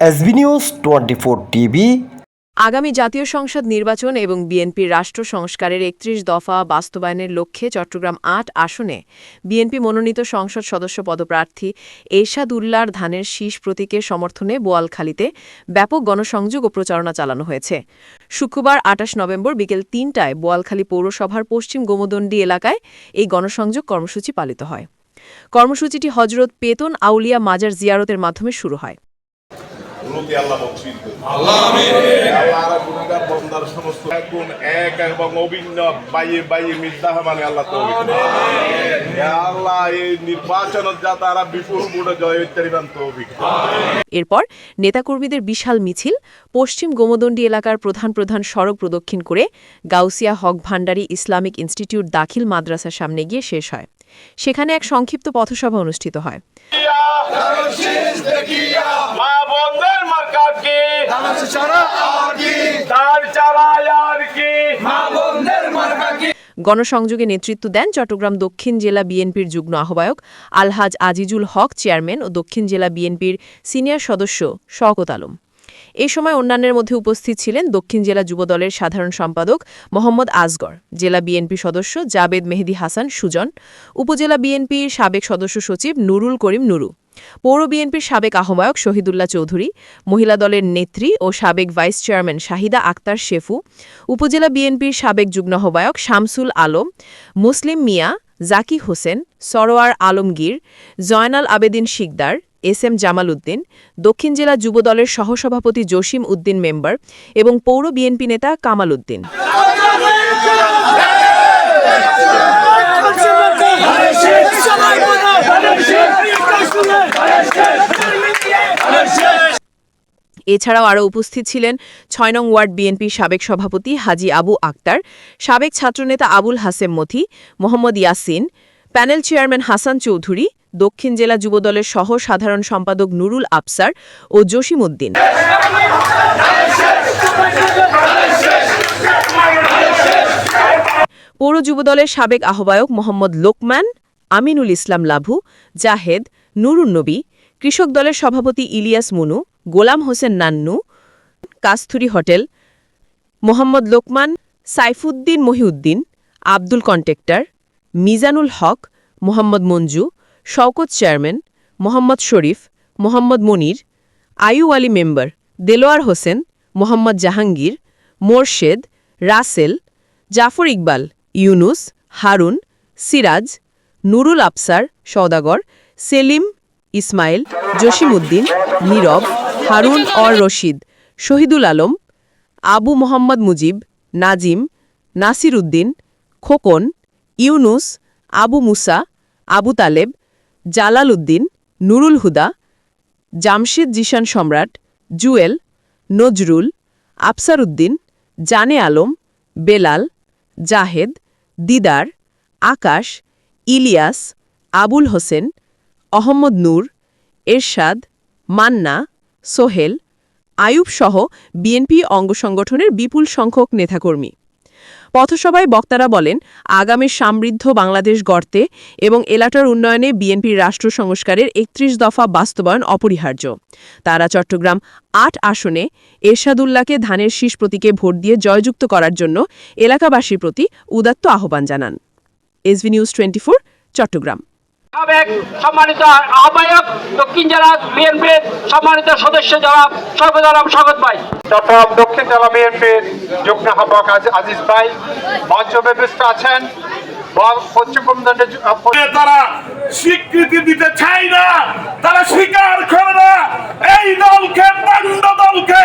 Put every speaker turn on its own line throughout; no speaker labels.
SB news twenty four TV.
আগামী জাতীয় সংসদ নির্বাচন এবং বিএনপির রাষ্ট্র সংস্কারের একত্রিশ দফা বাস্তবায়নের লক্ষ্যে চট্টগ্রাম আট আসনে বিএনপি মনোনীত সংসদ সদস্য পদপ্রার্থী এরশাদ উল্লার ধানের শীষ প্রতীকের সমর্থনে বোয়ালখালীতে ব্যাপক গণসংযোগ ও প্রচারণা চালানো হয়েছে। শুক্রবার আটাশ নভেম্বর বিকেল তিনটায় বোয়ালখালী পৌরসভার পশ্চিম গোমদণ্ডী এলাকায় এই গণসংযোগ কর্মসূচি পালিত হয়। কর্মসূচিটি হজরত পেতন আউলিয়া মাজার জিয়ারতের মাধ্যমে শুরু হয়।
উন্নতি আল্লাহ বকশিস করুন। আল্লাহ আর গুণগার বন্দার সমস্ত গুণ এক এবং অভিন্ন বাইয়ে বাইয়ে মিথ্যা মানে আল্লাহ তো আল্লাহ এই নির্বাচন যা তারা বিপুল বুড়ে জয়
এরপর নেতাকর্মীদের বিশাল মিছিল পশ্চিম গোমদণ্ডী এলাকার প্রধান প্রধান সড়ক প্রদক্ষিণ করে গাউসিয়া হক ভান্ডারী ইসলামিক ইনস্টিটিউট দাখিল মাদ্রাসার সামনে গিয়ে শেষ হয়। সেখানে এক সংক্ষিপ্ত পথসভা অনুষ্ঠিত হয়।
তার চালায় আর কি?
গণসংযোগে নেতৃত্ব দেন চট্টগ্রাম দক্ষিণ জেলা বিএনপির যুগ্ম আহ্বায়ক আলহাজ আজিজুল হক চেয়ারম্যান ও দক্ষিণ জেলা বিএনপির সিনিয়র সদস্য শওকত আলম। এ সময় অন্যান্যের মধ্যে উপস্থিত ছিলেন দক্ষিণ জেলা যুবদলের সাধারণ সম্পাদক মোহাম্মদ আজগর জেলা বিএনপি সদস্য জাবেদ মেহেদি হাসান সুজন, উপজেলা বিএনপির সাবেক সদস্য সচিব নুরুল করিম নুরু, পৌর বিএনপির সাবেক আহ্বায়ক শহীদুল্লাহ চৌধুরী, মহিলা দলের নেত্রী ও সাবেক ভাইস চেয়ারম্যান শাহিদা আক্তার শেফু, উপজেলা বিএনপির সাবেক যুগ্ম আহ্বায়ক শামসুল আলম, মুসলিম মিয়া জাকি হোসেন, সরোয়ার আলমগীর, জয়নাল আবেদিন শিকদার এস এম জামাল উদ্দিন, দক্ষিণ জেলা যুবদলের সহসভাপতি জসিম উদ্দিন মেম্বার এবং পৌর বিএনপি নেতা কামাল উদ্দিন। এছাড়াও আরও উপস্থিত ছিলেন ছয় নং ওয়ার্ড বিএনপির সাবেক সভাপতি হাজি আবু আক্তার, সাবেক ছাত্রনেতা আবুল হাসেম মথি মোহাম্মদ ইয়াসিন প্যানেল চেয়ারম্যান হাসান চৌধুরী, দক্ষিণ জেলা যুবদলের সহ সাধারণ সম্পাদক নুরুল আফসার ও জসিম উদ্দিন। পৌর যুবদলের সাবেক আহ্বায়ক মোহাম্মদ লোকমান, আমিনুল ইসলাম লাভু, জাহেদ নুরুন্নবী কৃষক দলের সভাপতি Ilias Munu, Golam Hossain Nannu, Kasturi hotel, Mohammad Lokman, Saifuddin Mohiuddin, Abdul contractor Mizanul Haq, Mohammad Manju, Shawkat chairman, Mohammad Sharif, Mohammad Monir Ayu Ali member, Delwar Hossain, Mohammad Jahangir, Morshed, Rasel, Jafar Iqbal, Yunus, Harun, Siraj, Nurul Afsar Saudagar, Selim, Ismail, Jasimuddin, Nirob, Harun Or Rashid, Shahidul Alam, Abu Mohammad Mujib, Nazim Nasir Uddin Khokon Yunus, Abu Musa, Abu Taleb, Jalal Uddin, Nurul Huda, Jamshed Zishan Samrat, Jewel, Nazrul, Afsar Uddin, Jane Alam, Belal, Zahed, Didar, Akash, Ilias, Abul Hossain, Ahmmad Nur, Ershad, Manna, Sohel আয়ুবসহ BNP অঙ্গ সংগঠনের বিপুল সংখ্যক নেতাকর্মী। পথসভায় বক্তারা বলেন, আগামী সমৃদ্ধ বাংলাদেশ গড়তে এবং এলাটার উন্নয়নে বিএনপির রাষ্ট্র সংস্কারের একত্রিশ দফা বাস্তবায়ন অপরিহার্য। তারা চট্টগ্রাম আট আসনে এরশাদুল্লাহকে ধানের শীষ প্রতীকে ভোট দিয়ে জয়যুক্ত করার জন্য এলাকাবাসীর প্রতি উদাত্ত আহ্বান জানান। SV news twenty Chattogram.
সাবেক সম্মানিত আহ্বায়ক দক্ষিণ জেলা বিএনপির সম্মানিত সদস্য জনাব শওকত আলম শওকত ভাই।
চট্টগ্রাম দক্ষিণ জেলা বিএনপির যুগ্ম আহ্বায়ক আজিজ ভাই মঞ্চ ব্যবস্থা আছেন বল পশ্চিম
তারা স্বীকৃতি দিতে চাই না তারা স্বীকার করে না এই দলকে পাণ্ড দলকে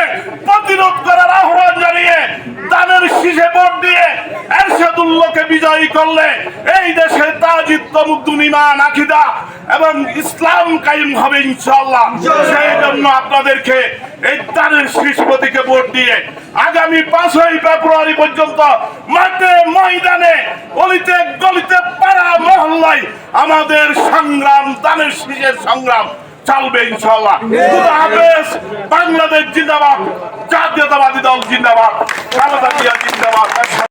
প্রতিরোধ করার আহ্বান জানিয়ে তাদের শীষে ভোট দিয়ে এরশাদুল্লাহকে বিজয়ী করলে এই দেশে তাজিদ মুদ্দুনিমান আকিদা এবং ইসলাম কায়েম হবে ইনশাআল্লাহ। সেই জন্য আপনাদেরকে এই তাদের শীষ ভোট দিয়ে আগামী পাঁচই ফেব্রুয়ারি পর্যন্ত মাঠে ময়দানে গলিতে গলিতে পাড়া মহল্লায় আমাদের সংগ্রাম দানের শীষের সংগ্রাম চলবে ইনশাল্লাহ খুদা হাফেজ বাংলাদেশ জিন্দাবাদ জাতীয়তাবাদী দল জিন্দাবাদ খালেদা জিয়া জিন্দাবাদ।